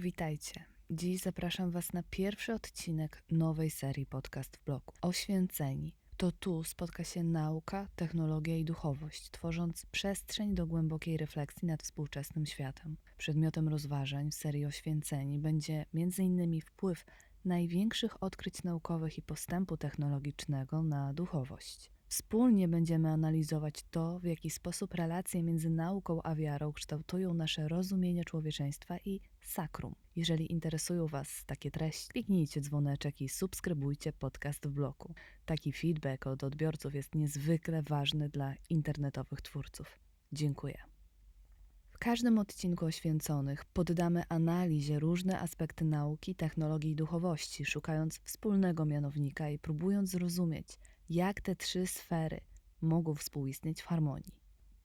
Witajcie. Dziś zapraszam Was na pierwszy odcinek nowej serii podcast w bloku. Oświęceni. To tu spotka się nauka, technologia i duchowość, tworząc przestrzeń do głębokiej refleksji nad współczesnym światem. Przedmiotem rozważań w serii Oświęceni będzie m.in. wpływ największych odkryć naukowych i postępu technologicznego na duchowość. Wspólnie będziemy analizować to, w jaki sposób relacje między nauką a wiarą kształtują nasze rozumienie człowieczeństwa i sakrum. Jeżeli interesują Was takie treści, kliknijcie dzwoneczek i subskrybujcie podcast w bloku. Taki feedback od odbiorców jest niezwykle ważny dla internetowych twórców. Dziękuję. W każdym odcinku Oświęconych poddamy analizie różne aspekty nauki, technologii i duchowości, szukając wspólnego mianownika i próbując zrozumieć, jak te trzy sfery mogą współistnieć w harmonii.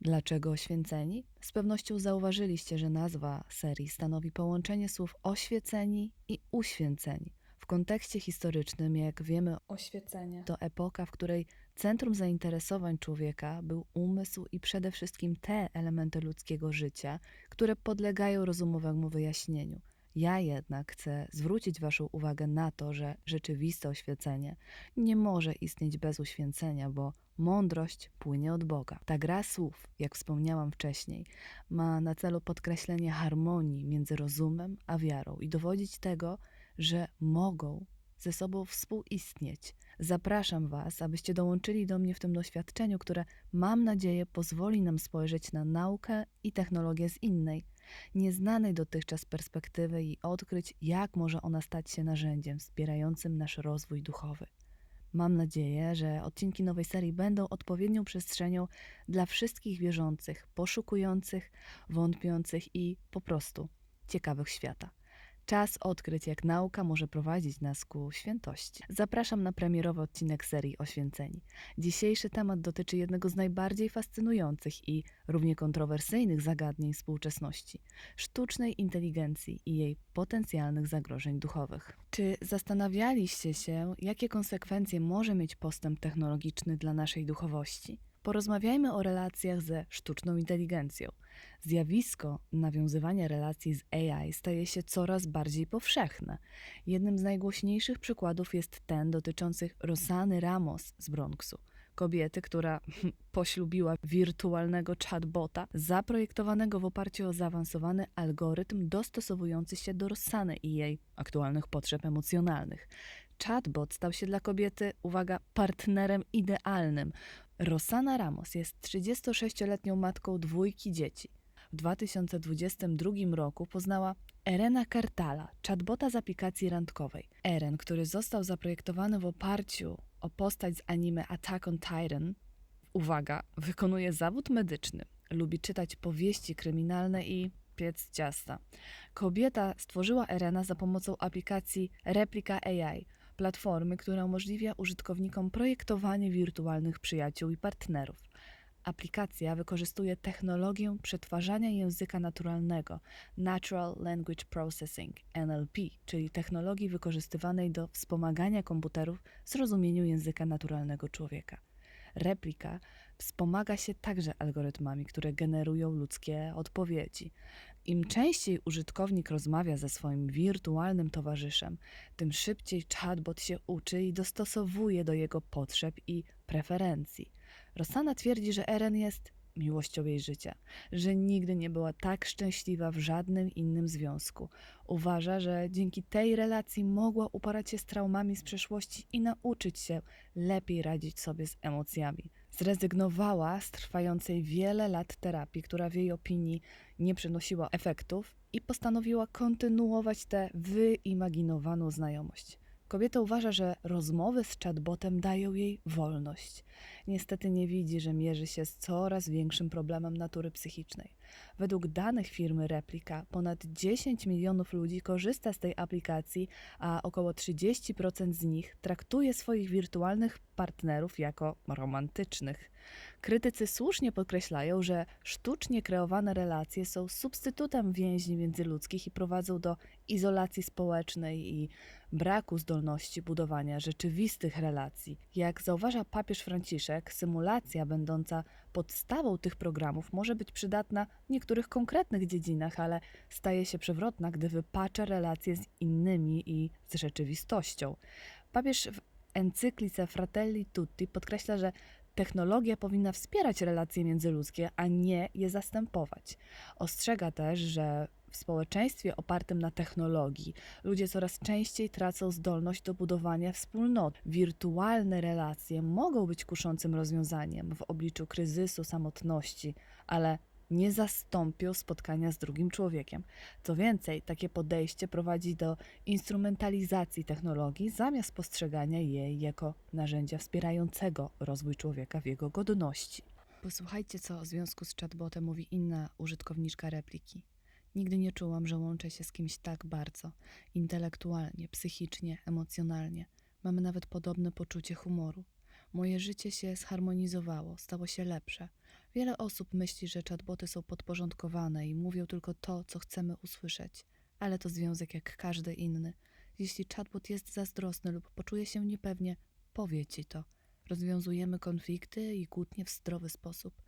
Dlaczego oświęceni? Z pewnością zauważyliście, że nazwa serii stanowi połączenie słów oświeceni i uświęceni. W kontekście historycznym, jak wiemy, Oświecenie. to epoka, w której centrum zainteresowań człowieka był umysł i przede wszystkim te elementy ludzkiego życia, które podlegają rozumowemu wyjaśnieniu. Ja jednak chcę zwrócić Waszą uwagę na to, że rzeczywiste oświecenie nie może istnieć bez uświęcenia, bo mądrość płynie od Boga. Ta gra słów, jak wspomniałam wcześniej, ma na celu podkreślenie harmonii między rozumem a wiarą i dowodzić tego, że mogą ze sobą współistnieć. Zapraszam Was, abyście dołączyli do mnie w tym doświadczeniu, które mam nadzieję pozwoli nam spojrzeć na naukę i technologię z innej, nieznanej dotychczas perspektywy i odkryć, jak może ona stać się narzędziem wspierającym nasz rozwój duchowy. Mam nadzieję, że odcinki nowej serii będą odpowiednią przestrzenią dla wszystkich wierzących, poszukujących, wątpiących i po prostu ciekawych świata. Czas odkryć, jak nauka może prowadzić nas ku świętości. Zapraszam na premierowy odcinek serii Oświęceni. Dzisiejszy temat dotyczy jednego z najbardziej fascynujących i równie kontrowersyjnych zagadnień współczesności sztucznej inteligencji i jej potencjalnych zagrożeń duchowych. Czy zastanawialiście się, jakie konsekwencje może mieć postęp technologiczny dla naszej duchowości? Porozmawiajmy o relacjach ze sztuczną inteligencją. Zjawisko nawiązywania relacji z AI staje się coraz bardziej powszechne. Jednym z najgłośniejszych przykładów jest ten dotyczący Rosany Ramos z Bronxu. Kobiety, która poślubiła wirtualnego chatbota, zaprojektowanego w oparciu o zaawansowany algorytm dostosowujący się do Rosany i jej aktualnych potrzeb emocjonalnych. Chatbot stał się dla kobiety, uwaga, partnerem idealnym. Rosana Ramos jest 36-letnią matką dwójki dzieci. W 2022 roku poznała Erena Kartala, chatbota z aplikacji randkowej. Eren, który został zaprojektowany w oparciu o postać z anime Attack on Titan, uwaga, wykonuje zawód medyczny, lubi czytać powieści kryminalne i piec ciasta. Kobieta stworzyła Erena za pomocą aplikacji Replika AI, platformy, która umożliwia użytkownikom projektowanie wirtualnych przyjaciół i partnerów. Aplikacja wykorzystuje technologię przetwarzania języka naturalnego Natural Language Processing NLP, czyli technologii wykorzystywanej do wspomagania komputerów w zrozumieniu języka naturalnego człowieka. Replika wspomaga się także algorytmami, które generują ludzkie odpowiedzi. Im częściej użytkownik rozmawia ze swoim wirtualnym towarzyszem, tym szybciej chatbot się uczy i dostosowuje do jego potrzeb i preferencji. Rosana twierdzi, że Eren jest miłością jej życia, że nigdy nie była tak szczęśliwa w żadnym innym związku. Uważa, że dzięki tej relacji mogła uporać się z traumami z przeszłości i nauczyć się lepiej radzić sobie z emocjami. Zrezygnowała z trwającej wiele lat terapii, która w jej opinii nie przynosiła efektów, i postanowiła kontynuować tę wyimaginowaną znajomość. Kobieta uważa, że rozmowy z chatbotem dają jej wolność. Niestety nie widzi, że mierzy się z coraz większym problemem natury psychicznej. Według danych firmy Replika ponad 10 milionów ludzi korzysta z tej aplikacji, a około 30% z nich traktuje swoich wirtualnych partnerów jako romantycznych. Krytycy słusznie podkreślają, że sztucznie kreowane relacje są substytutem więzi międzyludzkich i prowadzą do izolacji społecznej i braku zdolności budowania rzeczywistych relacji. Jak zauważa papież Franciszek, symulacja będąca podstawą tych programów może być przydatna w niektórych konkretnych dziedzinach, ale staje się przewrotna, gdy wypacza relacje z innymi i z rzeczywistością. Papież w encyklice Fratelli Tutti podkreśla, że technologia powinna wspierać relacje międzyludzkie, a nie je zastępować. Ostrzega też, że w społeczeństwie opartym na technologii ludzie coraz częściej tracą zdolność do budowania wspólnot. Wirtualne relacje mogą być kuszącym rozwiązaniem w obliczu kryzysu samotności, ale nie zastąpią spotkania z drugim człowiekiem. Co więcej, takie podejście prowadzi do instrumentalizacji technologii zamiast postrzegania jej jako narzędzia wspierającego rozwój człowieka w jego godności. Posłuchajcie, co o związku z chatbotem mówi inna użytkowniczka repliki. Nigdy nie czułam, że łączę się z kimś tak bardzo intelektualnie, psychicznie, emocjonalnie. Mamy nawet podobne poczucie humoru. Moje życie się zharmonizowało, stało się lepsze. Wiele osób myśli, że chatboty są podporządkowane i mówią tylko to, co chcemy usłyszeć, ale to związek jak każdy inny. Jeśli chatbot jest zazdrosny lub poczuje się niepewnie, powie ci to. Rozwiązujemy konflikty i kłótnie w zdrowy sposób.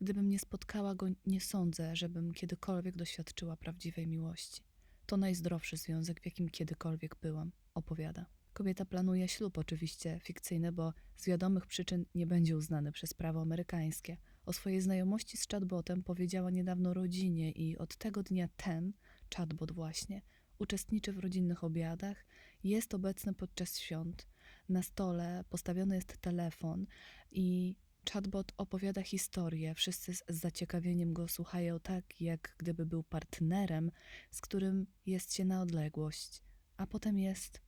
Gdybym nie spotkała go, nie sądzę, żebym kiedykolwiek doświadczyła prawdziwej miłości. To najzdrowszy związek, w jakim kiedykolwiek byłam, opowiada. Kobieta planuje ślub, oczywiście fikcyjny, bo z wiadomych przyczyn nie będzie uznany przez prawo amerykańskie. O swojej znajomości z chatbotem powiedziała niedawno rodzinie i od tego dnia ten, chatbot właśnie, uczestniczy w rodzinnych obiadach, jest obecny podczas świąt. Na stole postawiony jest telefon i chatbot opowiada historię. Wszyscy z zaciekawieniem go słuchają tak, jak gdyby był partnerem, z którym jest się na odległość. A potem jest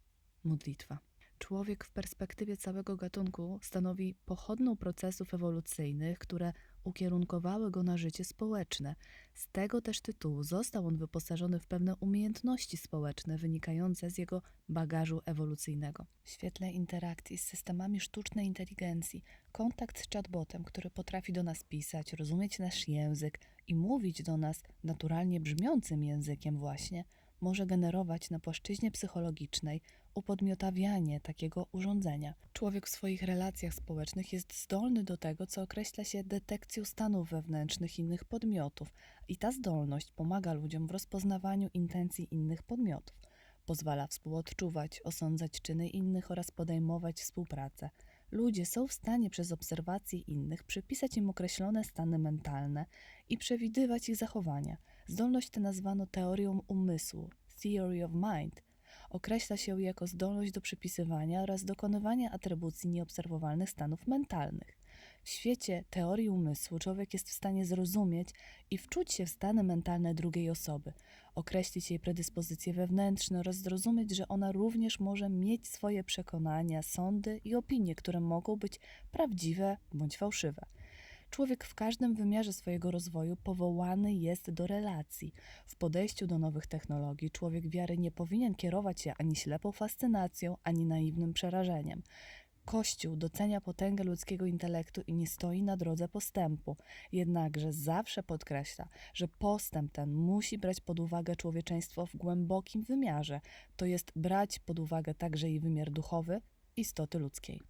modlitwa. Człowiek w perspektywie całego gatunku stanowi pochodną procesów ewolucyjnych, które ukierunkowały go na życie społeczne. Z tego też tytułu został on wyposażony w pewne umiejętności społeczne wynikające z jego bagażu ewolucyjnego. W świetle interakcji z systemami sztucznej inteligencji, kontakt z chatbotem, który potrafi do nas pisać, rozumieć nasz język i mówić do nas naturalnie brzmiącym językiem właśnie, może generować na płaszczyźnie psychologicznej upodmiotawianie takiego urządzenia. Człowiek w swoich relacjach społecznych jest zdolny do tego, co określa się detekcją stanów wewnętrznych innych podmiotów, i ta zdolność pomaga ludziom w rozpoznawaniu intencji innych podmiotów. Pozwala współodczuwać, osądzać czyny innych oraz podejmować współpracę. Ludzie są w stanie przez obserwacje innych przypisać im określone stany mentalne i przewidywać ich zachowania. Zdolność tę nazwano teorią umysłu, theory of mind. Określa się jako zdolność do przypisywania oraz dokonywania atrybucji nieobserwowalnych stanów mentalnych. W świecie teorii umysłu człowiek jest w stanie zrozumieć i wczuć się w stany mentalne drugiej osoby, określić jej predyspozycje wewnętrzne oraz zrozumieć, że ona również może mieć swoje przekonania, sądy i opinie, które mogą być prawdziwe bądź fałszywe. Człowiek w każdym wymiarze swojego rozwoju powołany jest do relacji. W podejściu do nowych technologii człowiek wiary nie powinien kierować się ani ślepą fascynacją, ani naiwnym przerażeniem. Kościół docenia potęgę ludzkiego intelektu i nie stoi na drodze postępu, jednakże zawsze podkreśla, że postęp ten musi brać pod uwagę człowieczeństwo w głębokim wymiarze, to jest brać pod uwagę także i wymiar duchowy istoty ludzkiej.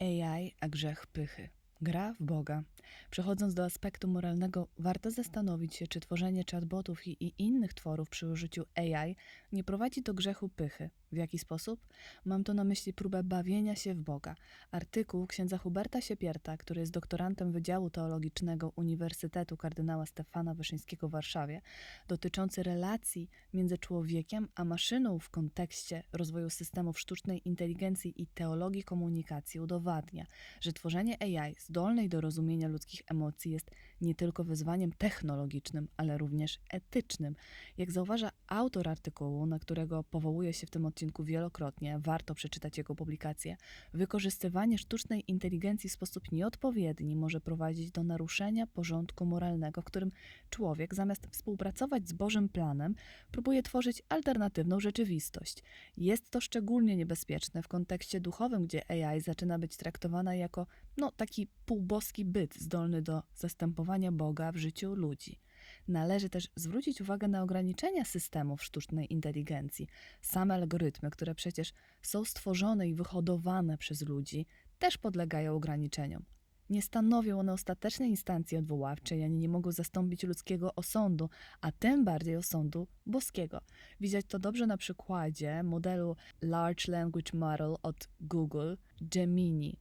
AI a grzech pychy. Gra w Boga. Przechodząc do aspektu moralnego, warto zastanowić się, czy tworzenie chatbotów i, i innych tworów przy użyciu AI nie prowadzi do grzechu pychy. W jaki sposób? Mam tu na myśli próbę bawienia się w Boga. Artykuł księdza Huberta Siepierta, który jest doktorantem Wydziału Teologicznego Uniwersytetu kardynała Stefana Wyszyńskiego w Warszawie, dotyczący relacji między człowiekiem a maszyną w kontekście rozwoju systemów sztucznej inteligencji i teologii komunikacji udowadnia, że tworzenie AI zdolnej do rozumienia ludzkich emocji jest nie tylko wyzwaniem technologicznym, ale również etycznym. Jak zauważa autor artykułu, na którego powołuje się w tym odcinku wielokrotnie, warto przeczytać jego publikację, wykorzystywanie sztucznej inteligencji w sposób nieodpowiedni może prowadzić do naruszenia porządku moralnego, w którym człowiek, zamiast współpracować z Bożym planem, próbuje tworzyć alternatywną rzeczywistość. Jest to szczególnie niebezpieczne w kontekście duchowym, gdzie AI zaczyna być traktowana jako no, taki półboski byt zdolny do zastępowania Boga w życiu ludzi. Należy też zwrócić uwagę na ograniczenia systemów sztucznej inteligencji. Same algorytmy, które przecież są stworzone i wyhodowane przez ludzi, też podlegają ograniczeniom. Nie stanowią one ostatecznej instancji odwoławczej, ani nie mogą zastąpić ludzkiego osądu, a tym bardziej osądu boskiego. Widać to dobrze na przykładzie modelu Large Language Model od Google, Gemini.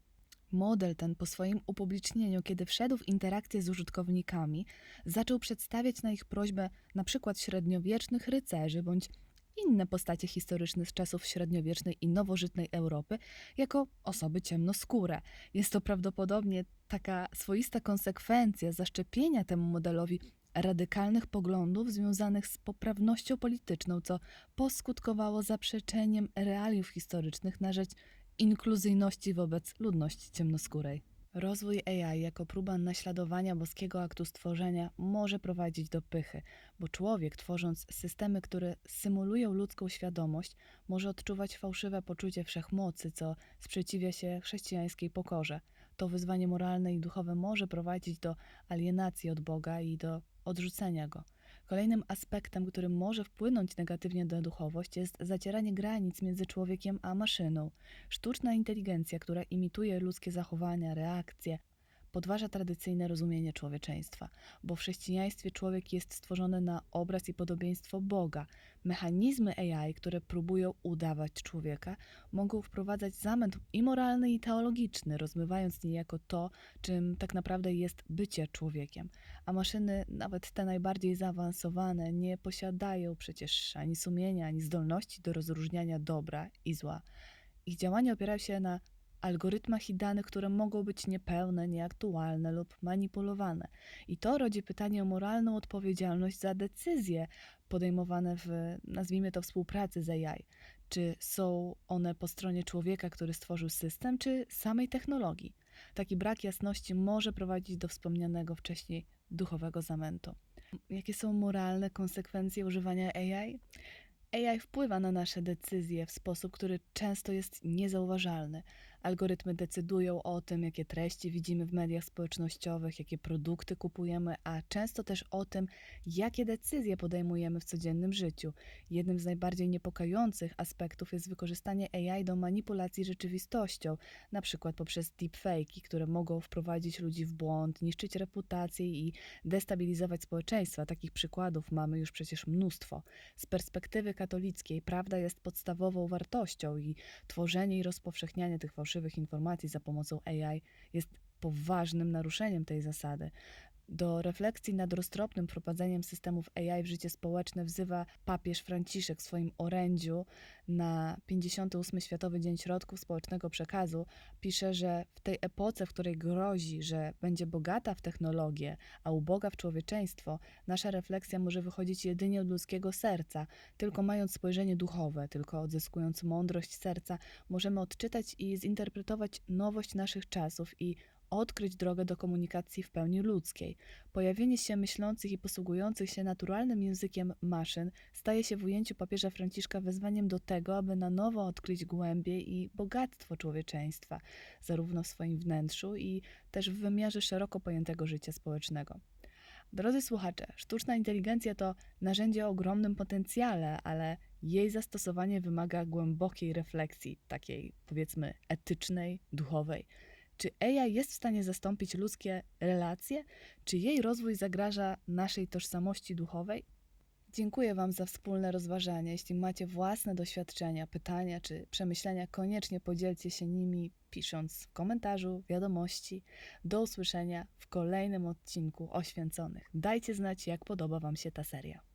Model ten po swoim upublicznieniu, kiedy wszedł w interakcję z użytkownikami, zaczął przedstawiać na ich prośbę na przykład średniowiecznych rycerzy bądź inne postacie historyczne z czasów średniowiecznej i nowożytnej Europy jako osoby ciemnoskóre. Jest to prawdopodobnie taka swoista konsekwencja zaszczepienia temu modelowi radykalnych poglądów związanych z poprawnością polityczną, co poskutkowało zaprzeczeniem realiów historycznych na rzecz inkluzyjności wobec ludności ciemnoskórej. Rozwój AI jako próba naśladowania boskiego aktu stworzenia może prowadzić do pychy, bo człowiek, tworząc systemy, które symulują ludzką świadomość, może odczuwać fałszywe poczucie wszechmocy, co sprzeciwia się chrześcijańskiej pokorze. To wyzwanie moralne i duchowe może prowadzić do alienacji od Boga i do odrzucenia go. Kolejnym aspektem, który może wpłynąć negatywnie na duchowość, jest zacieranie granic między człowiekiem a maszyną. Sztuczna inteligencja, która imituje ludzkie zachowania, reakcje, podważa tradycyjne rozumienie człowieczeństwa, bo w chrześcijaństwie człowiek jest stworzony na obraz i podobieństwo Boga. Mechanizmy AI, które próbują udawać człowieka, mogą wprowadzać zamęt i moralny, i teologiczny, rozmywając niejako to, czym tak naprawdę jest bycie człowiekiem. A maszyny, nawet te najbardziej zaawansowane, nie posiadają przecież ani sumienia, ani zdolności do rozróżniania dobra i zła. Ich działania opierają się na algorytmach i danych, które mogą być niepełne, nieaktualne lub manipulowane. I to rodzi pytanie o moralną odpowiedzialność za decyzje podejmowane w, nazwijmy to, współpracy z AI. Czy są one po stronie człowieka, który stworzył system, czy samej technologii? Taki brak jasności może prowadzić do wspomnianego wcześniej duchowego zamętu. Jakie są moralne konsekwencje używania AI? AI wpływa na nasze decyzje w sposób, który często jest niezauważalny. Algorytmy decydują o tym, jakie treści widzimy w mediach społecznościowych, jakie produkty kupujemy, a często też o tym, jakie decyzje podejmujemy w codziennym życiu. Jednym z najbardziej niepokojących aspektów jest wykorzystanie AI do manipulacji rzeczywistością, na przykład poprzez deepfake'i, które mogą wprowadzić ludzi w błąd, niszczyć reputację i destabilizować społeczeństwa. Takich przykładów mamy już przecież mnóstwo. Z perspektywy katolickiej prawda jest podstawową wartością i tworzenie i rozpowszechnianie tych fałszywych informacji za pomocą AI jest poważnym naruszeniem tej zasady. Do refleksji nad roztropnym wprowadzeniem systemów AI w życie społeczne wzywa papież Franciszek w swoim orędziu na 58 Światowy Dzień Środków Społecznego Przekazu. Pisze, że w tej epoce, w której grozi, że będzie bogata w technologię, a uboga w człowieczeństwo, nasza refleksja może wychodzić jedynie od ludzkiego serca. Tylko mając spojrzenie duchowe, tylko odzyskując mądrość serca, możemy odczytać i zinterpretować nowość naszych czasów i odkryć drogę do komunikacji w pełni ludzkiej. Pojawienie się myślących i posługujących się naturalnym językiem maszyn staje się w ujęciu papieża Franciszka wezwaniem do tego, aby na nowo odkryć głębie i bogactwo człowieczeństwa, zarówno w swoim wnętrzu i też w wymiarze szeroko pojętego życia społecznego. Drodzy słuchacze, sztuczna inteligencja to narzędzie o ogromnym potencjale, ale jej zastosowanie wymaga głębokiej refleksji, takiej powiedzmy etycznej, duchowej. Czy AI jest w stanie zastąpić ludzkie relacje? Czy jej rozwój zagraża naszej tożsamości duchowej? Dziękuję Wam za wspólne rozważanie. Jeśli macie własne doświadczenia, pytania czy przemyślenia, koniecznie podzielcie się nimi pisząc w komentarzu, wiadomości. Do usłyszenia w kolejnym odcinku Oświęconych. Dajcie znać, jak podoba Wam się ta seria.